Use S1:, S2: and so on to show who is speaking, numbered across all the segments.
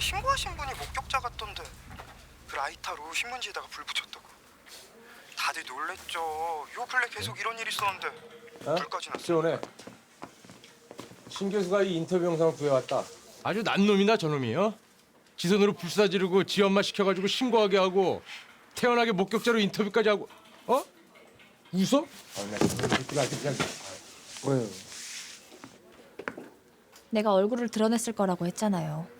S1: 신고하신 분이 목격자 같던데 그 라이터로 신문지에다가 불 붙였다고. 다들 놀랬죠. 요 근래 계속 이런 일이 있었는데
S2: 어?
S1: 불까지 났어.
S2: 지원해. 신 교수가 이 인터뷰 영상을 구해왔다.
S3: 아주 난 놈이나 저놈이요. 지선으로 불사 지르고 지 엄마 시켜가지고 신고하게 하고 태연하게 목격자로 인터뷰까지 하고 어? 웃어?
S2: 아, 나 그냥 그냥 뭐예요?
S4: 내가 얼굴을 드러냈을 거라고 했잖아요.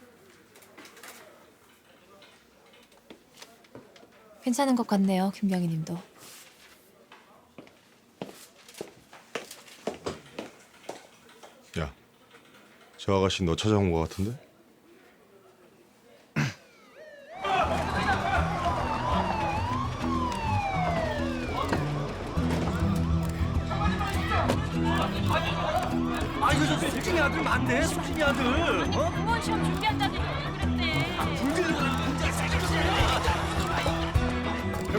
S4: 괜찮은 것 같네요, 김경희 님도.
S5: 야, 저 아가씨 너 찾아온 거 같은데?
S6: 아 이거 저 수진이 아들 맞네 수진이 아들 어?
S7: 공무원 시험 준비한다더니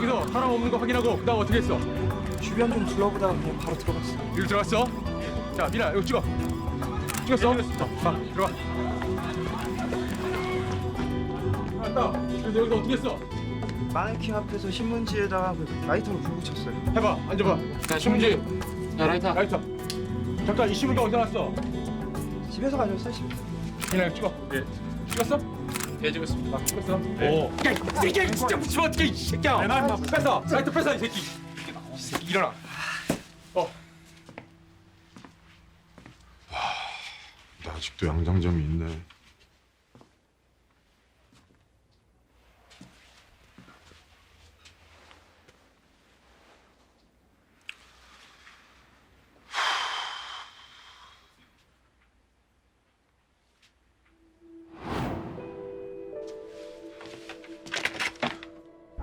S3: 여기서 사람 없는 거 확인하고 그다음 어떻게 했어?
S1: 주변 좀 둘러보다가 그냥 바로 들어갔어.
S3: 일 들어갔어? 자 미나 이거 찍어. 찍었어? 자 들어가. 알았다. 그래서 여기서 어떻게 했어?
S1: 마네킹 앞에서 신문지에다가 그 라이터로 불 붙였어요.
S3: 해봐 앉아봐. 자 신문지. 자 라이터. 라이터. 잠깐 이 신문지 어디서 났어?
S1: 집에서 가져왔어요. 집.
S3: 미나 이거 찍어. 예. 찍었어? 예 찍었습니다. 아, 찍었어. 오. 야, 이게 진짜 붙이면 어떡해 이 새끼야. 내말 마. 뺏어. 라이터 뺏어 이 새끼. 이 새끼 일어나. 어.
S5: 나 아직도 양장점이 있네.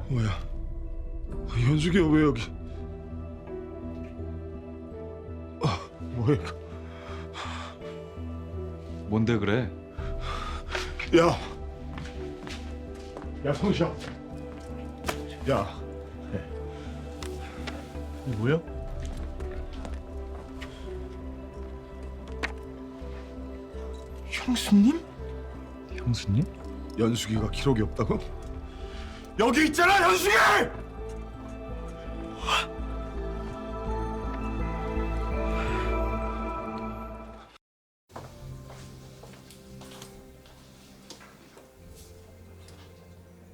S5: 뭐야? 현숙이가 왜 여기? 아, 뭐야? 이거.
S8: 뭔데 그래?
S5: 야, 야 성시야, 야, 이 뭐야? 형수님?
S8: 형수님?
S5: 연숙이가 기록이 없다고? 여기 있잖아, 연숙이!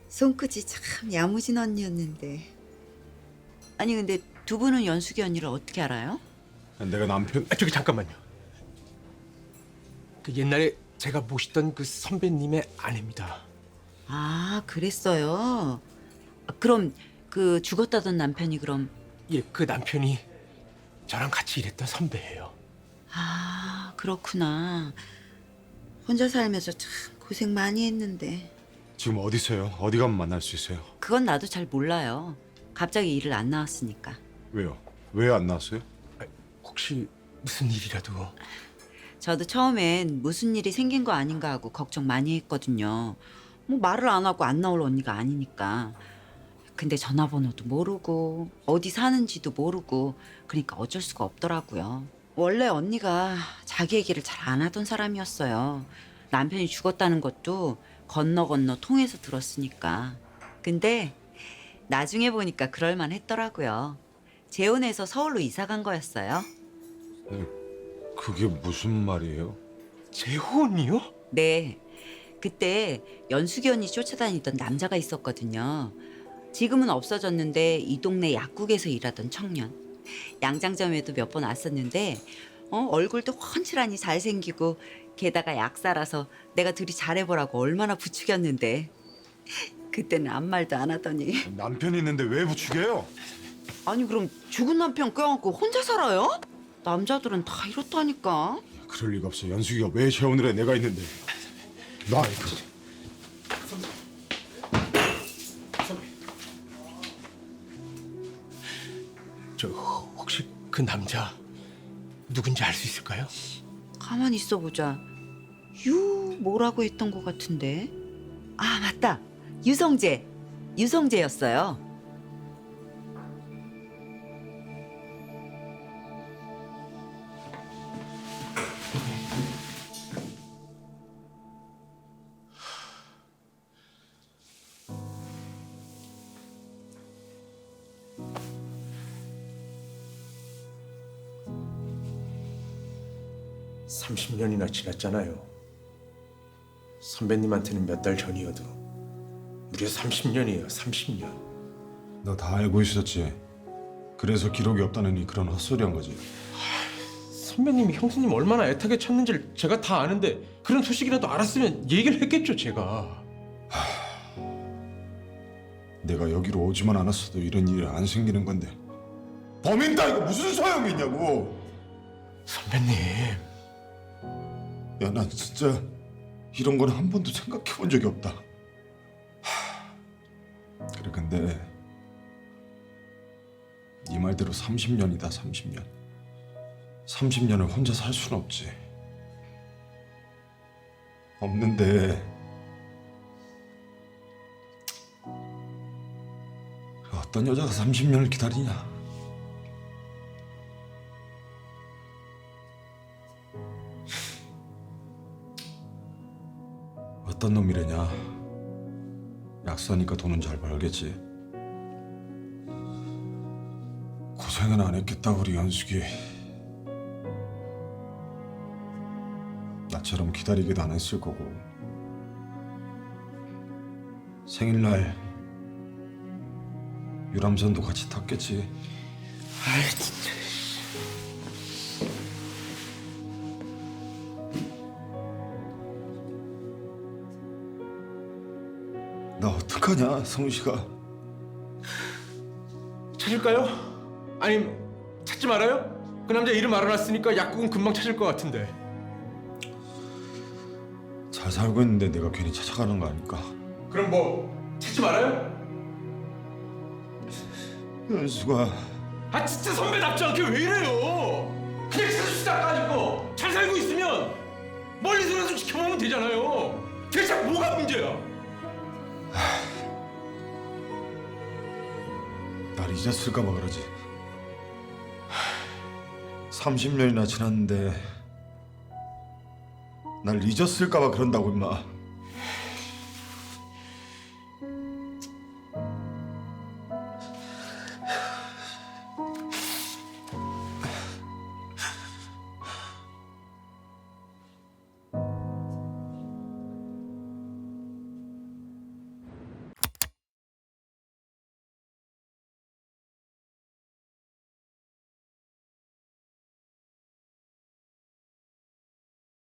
S9: 손끝이 참 야무진 언니였는데. 아니 근데 두 분은 연숙이 언니를 어떻게 알아요?
S5: 내가 남편
S3: 아, 저기 잠깐만요. 그 옛날에 제가 모시던 그 선배님의 아내입니다.
S9: 아 그랬어요. 아, 그럼 그 죽었다던 남편이 그럼
S3: 예, 그 남편이 저랑 같이 일했던 선배예요.
S9: 아 그렇구나. 혼자 살면서 참 고생 많이 했는데
S5: 지금 어디 있어요? 어디 가면 만날 수 있어요?
S9: 그건 나도 잘 몰라요. 갑자기 일을 안 나왔으니까.
S5: 왜요? 왜 안 나왔어요?
S3: 혹시 무슨 일이라도
S9: 저도 처음엔 무슨 일이 생긴 거 아닌가 하고 걱정 많이 했거든요. 뭐 말을 안 하고 안 나올 언니가 아니니까. 근데 전화번호도 모르고 어디 사는지도 모르고 그러니까 어쩔 수가 없더라고요. 원래 언니가 자기 얘기를 잘 안 하던 사람이었어요. 남편이 죽었다는 것도 건너 건너 통해서 들었으니까. 근데 나중에 보니까 그럴만 했더라고요. 재혼해서 서울로 이사 간 거였어요.
S5: 그게 무슨 말이에요?
S3: 재혼이요?
S9: 네. 그때 언니 쫓아다니던 남자가 있었거든요. 지금은 없어졌는데 이 동네 약국에서 일하던 청년. 양장점에도 몇 번 왔었는데 어, 얼굴도 훤칠하니 잘생기고 게다가 약사라서 내가 둘이 잘해보라고 얼마나 부추겼는데 그때는 아무 말도 안 하더니
S5: 남편이 있는데 왜 부추겨요?
S9: 아니 그럼 죽은 남편 껴안고 혼자 살아요? 남자들은 다 이렇다니까
S5: 그럴 리가 없어. 연숙이가 왜 재혼을 해? 내가 있는데. 나.
S3: 저 혹시 그 남자 누군지 알 수 있을까요?
S9: 가만히 있어 보자. 유 뭐라고 했던 것 같은데. 아 맞다. 유성재. 유성재였어요.
S3: 30년이나 지났잖아요. 선배님한테는 몇 달 전이어도 무려 30년이에요. 30년.
S5: 너다 알고 있었지. 그래서 기록이 없다느니 그런 헛소리 한 거지.
S3: 선배님이 형수님 얼마나 애타게 찾는지를 제가 다 아는데 그런 소식이라도 알았으면 얘기를 했겠죠, 제가.
S5: 내가 여기로 오지만 않았어도 이런 일이 안 생기는 건데 범인 따위가 무슨 소용이 있냐고.
S3: 선배님.
S5: 야, 난 진짜 이런 건 한 번도 생각해 본 적이 없다. 하, 그래, 근데 네 말대로 30년이다, 30년. 30년을 혼자 살 수는 없지. 없는데 어떤 여자가 30년을 기다리냐? 어떤 놈이래냐? 약사니까 돈은 잘 벌겠지. 고생은 안 했겠다 우리 연숙이. 나처럼 기다리기도 안 했을 거고. 생일날 유람선도 같이 탔겠지.
S3: 아이 진짜.
S5: 나 어떡하냐 성우 씨가.
S3: 찾을까요? 아님 찾지 말아요? 그 남자 이름 알아놨으니까 약국은 금방 찾을 것 같은데.
S5: 잘 살고 있는데 내가 괜히 찾아가는 거 아닐까?
S3: 그럼 뭐 찾지 말아요?
S5: 연수가
S3: 아 진짜 선배답지 않게 왜 이래요? 그냥 찾읍시다 까짓거 잘 살고 있으면 멀리서라도 지켜보면 되잖아요. 대체 뭐가 문제야?
S5: 날 잊었을까 봐 그러지. 30년이나 지났는데 날 잊었을까 봐 그런다고 임마.